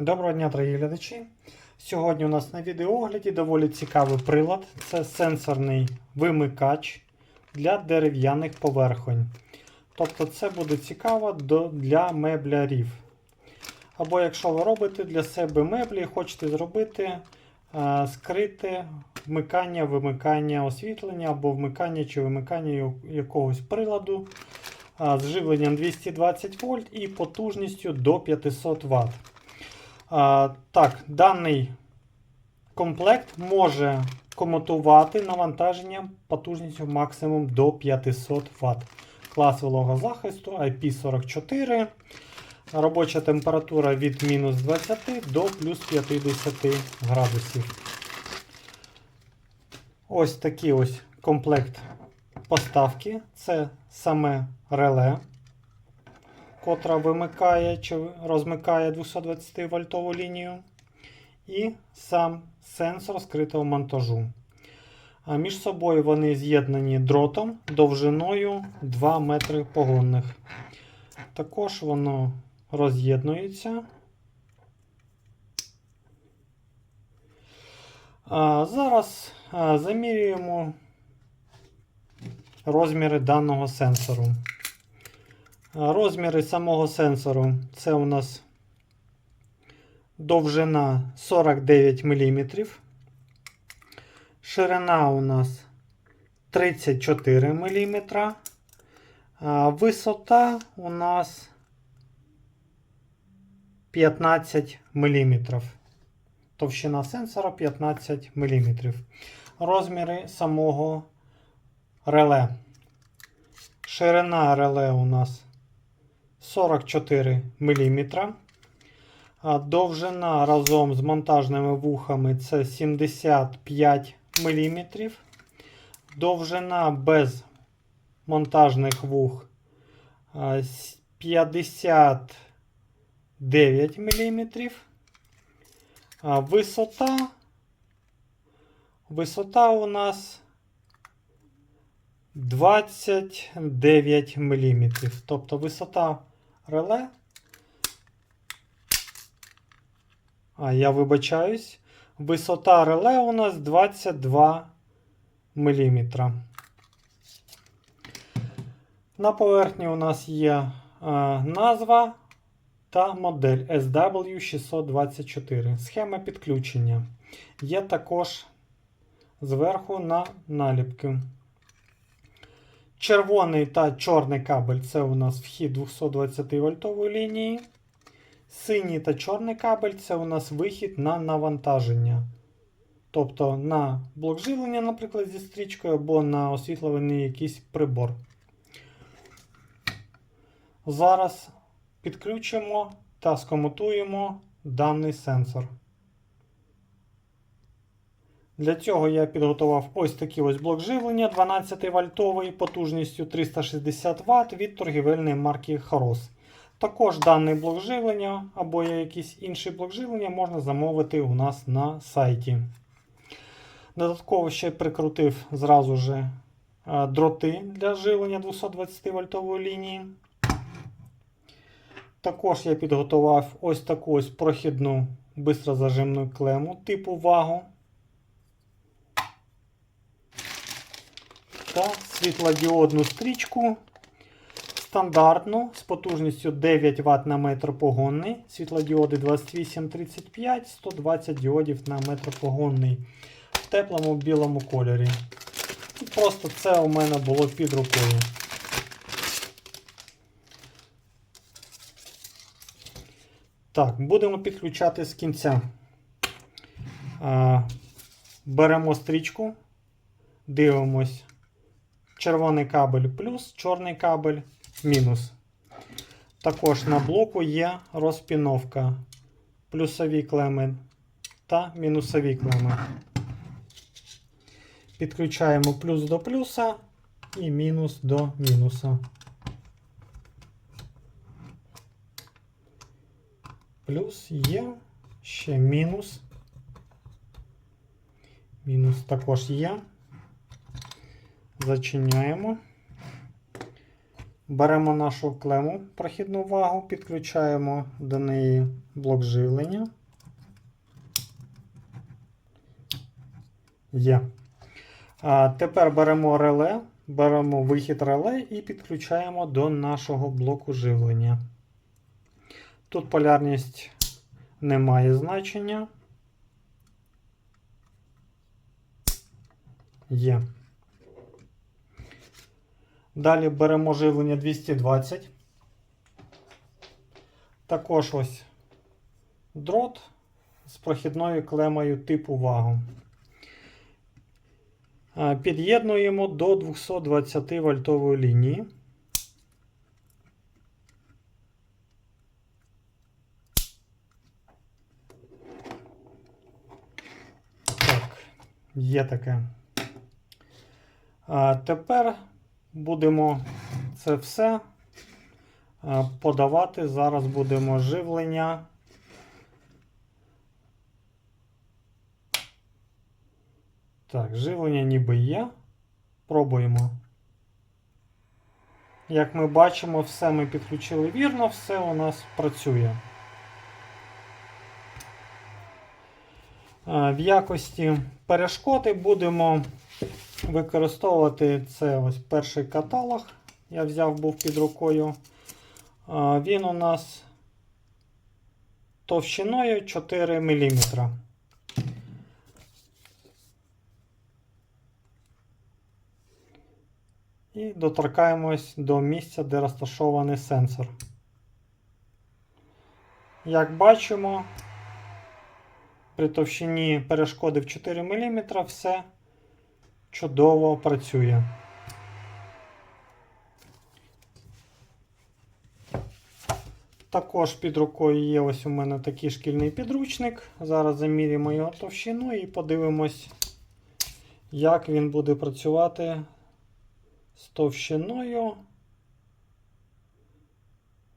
Доброго дня, дорогі глядачі. Сьогодні у нас на відеоогляді доволі цікавий прилад. Це сенсорний вимикач для дерев'яних поверхонь. Тобто це буде цікаво для меблярів. Або якщо ви робите для себе меблі, хочете зробити а, скрите вмикання, вимикання освітлення або вмикання чи вимикання якогось приладу а, з живленням 220 вольт і потужністю до 500 Вт. Так, даний комплект може комутувати навантаження потужністю максимум до 500 Вт. Клас вологозахисту IP44. Робоча температура від мінус 20 до плюс 50 градусів. Ось такий ось комплект поставки. Це саме реле котра вимикає чи розмикає 220 вольтову лінію, і сам сенсор скритого монтажу. А між собою вони з'єднані дротом довжиною 2 метри погонних. Також воно роз'єднується. А зараз замірюємо розміри даного сенсору. Розміри самого сенсору це у нас довжина 49 мм. Ширина у нас 34 мм. Висота у нас 15 мм. Товщина сенсора 15 мм. Розміри самого реле. Ширина реле у нас 44 мм. Довжина разом з монтажними вухами це 75 мм. Довжина без монтажних вух 59 мм. Висота. Висота у нас 29 мм. Тобто висота реле. А, я вибачаюсь. Висота реле у нас 22 мм. На поверхні у нас є е, назва та модель SW624. Схема підключення. Є також зверху на наліпки. Червоний та чорний кабель це у нас вхід 220 вольтової лінії. Синій та чорний кабель це у нас вихід на навантаження. Тобто на блок живлення, наприклад, зі стрічкою, або на освітлюваний якийсь прибор. Зараз підключимо та скомутуємо даний сенсор. Для цього я підготував ось такий ось блок живлення 12 вольтовий потужністю 360 Вт від торгівельної марки Хорос. Також даний блок живлення або якийсь інший блок живлення можна замовити у нас на сайті. Додатково ще прикрутив зразу же дроти для живлення 220 вольтової лінії. Також я підготував ось таку ось прохідну бистрозажимну клему типу вагу. Та світлодіодну стрічку стандартну з потужністю 9 Вт на метр погонний. Світлодіоди 2835, 120 діодів на метр погонний в теплому білому кольорі. І просто це у мене було під рукою. Так, будемо підключати з кінця. Беремо стрічку, дивимось. Червоний кабель плюс, чорний кабель мінус. Також на блоку є розпіновка. Плюсові клеми та мінусові клеми. Підключаємо плюс до плюса і мінус до мінуса. Плюс є, ще мінус. Мінус також є. Зачиняємо. Беремо нашу клему прохідну вагу, підключаємо до неї блок живлення. Є. А тепер беремо реле, беремо вихід реле і підключаємо до нашого блоку живлення. Тут полярність не має значення. Є. Далі беремо живлення 220. Також ось дрот з прохідною клемою типу вагу. Під'єднуємо до 220 вольтової лінії. Так, є таке. А тепер будемо це все подавати. Зараз будемо живлення. Так, живлення ніби є. Пробуємо. Як ми бачимо, все ми підключили вірно, все у нас працює. В якості перешкоди будемо використовувати це ось перший каталог. Я взяв був під рукою. Він у нас товщиною 4 мм. І доторкаємось до місця, де розташований сенсор. Як бачимо, при товщині перешкоди в 4 мм все чудово працює. Також під рукою є ось у мене такий шкільний підручник. Зараз заміряємо його товщину і подивимось, як він буде працювати з товщиною.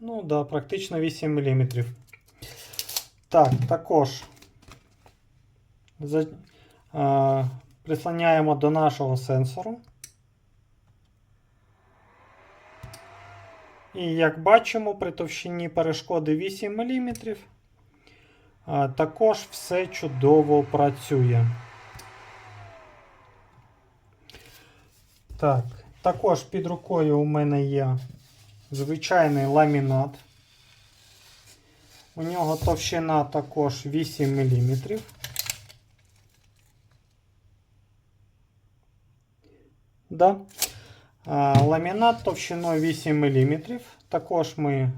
Ну, да, практично 8 мм. Так, також за, прислоняємо до нашого сенсору. І як бачимо, при товщині перешкоди 8 мм також все чудово працює. Так, також під рукою у мене є звичайний ламінат. У нього товщина також 8 мм. Да. Ламінат товщиною 8 мм. Також ми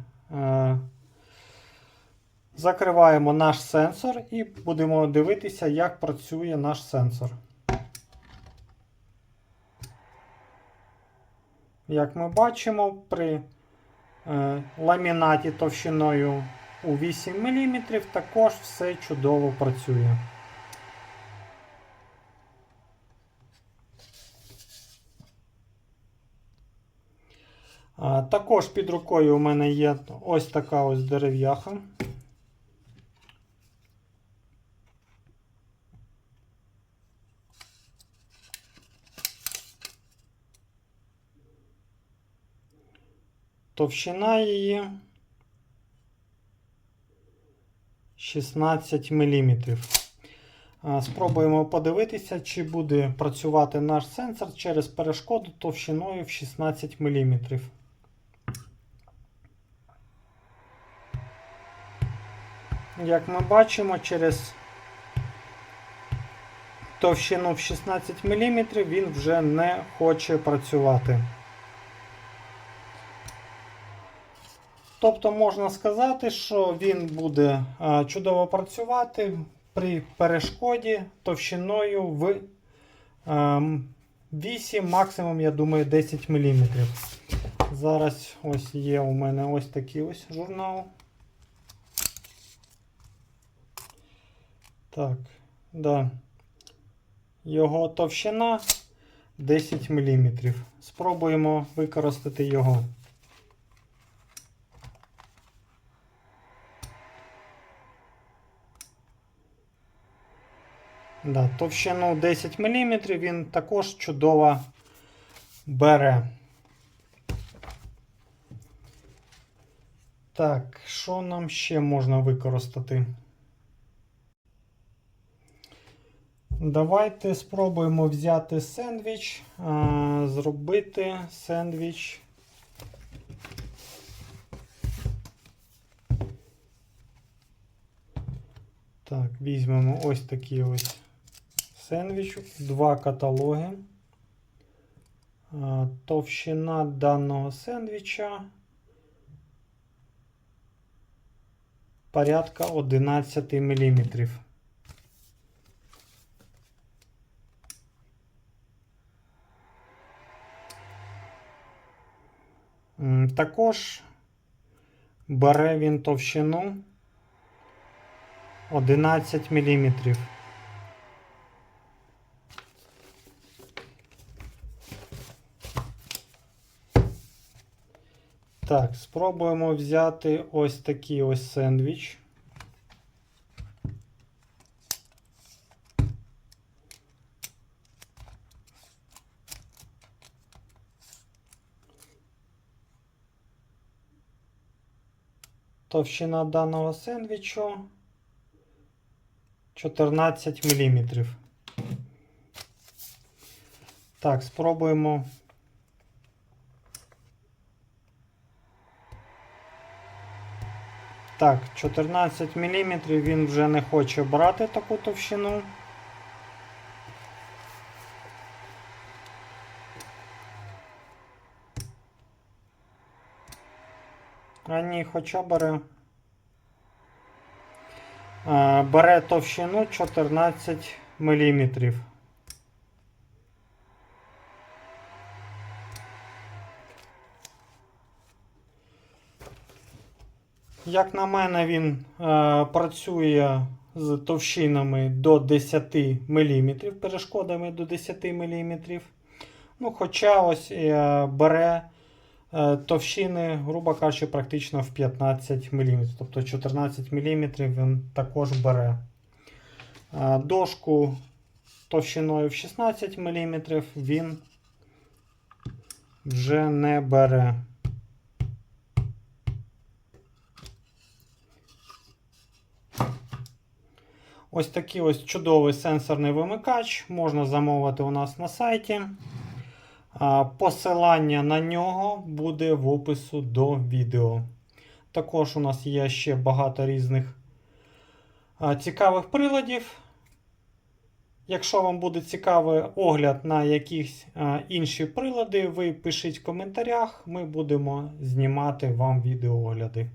закриваємо наш сенсор і будемо дивитися, як працює наш сенсор. Як ми бачимо, при е, ламінаті товщиною у 8 мм також все чудово працює. Також під рукою у мене є ось така ось дерев'яха. Товщина її 16 мм. Спробуємо подивитися, чи буде працювати наш сенсор через перешкоду товщиною в 16 мм. Як ми бачимо, через товщину в 16 мм він вже не хоче працювати. Тобто можна сказати, що він буде чудово працювати при перешкоді товщиною в 8, максимум, я думаю, 10 мм. Зараз ось є у мене ось такий ось журнал. Так, да. Його товщина 10 мм. Спробуємо використати його. Да, товщину 10 мм він також чудово бере. Так, що нам ще можна використати? Давайте спробуємо взяти сендвіч, зробити сендвіч. Так, візьмемо ось такий ось сендвіч, два каталоги. Товщина даного сендвіча порядка 11 мм. Також бере він товщину 11 мм. Так, спробуємо взяти ось такий ось сендвіч. Товщина даного сендвічу 14 мм. Так, спробуємо. Так, 14 мм він вже не хоче брати таку товщину. Ні, хоча бере. Бере товщину 14 мм. Як на мене, він е, працює з товщинами до 10 мм, перешкодами до 10 мм. Ну, хоча ось е, бере е, товщини, грубо кажучи, практично в 15 мм. Тобто 14 мм він також бере. Е, дошку товщиною в 16 мм він вже не бере. Ось такий ось чудовий сенсорний вимикач можна замовити у нас на сайті. Посилання на нього буде в опису до відео. Також у нас є ще багато різних цікавих приладів. Якщо вам буде цікавий огляд на якісь інші прилади, ви пишіть в коментарях, ми будемо знімати вам відеоогляди.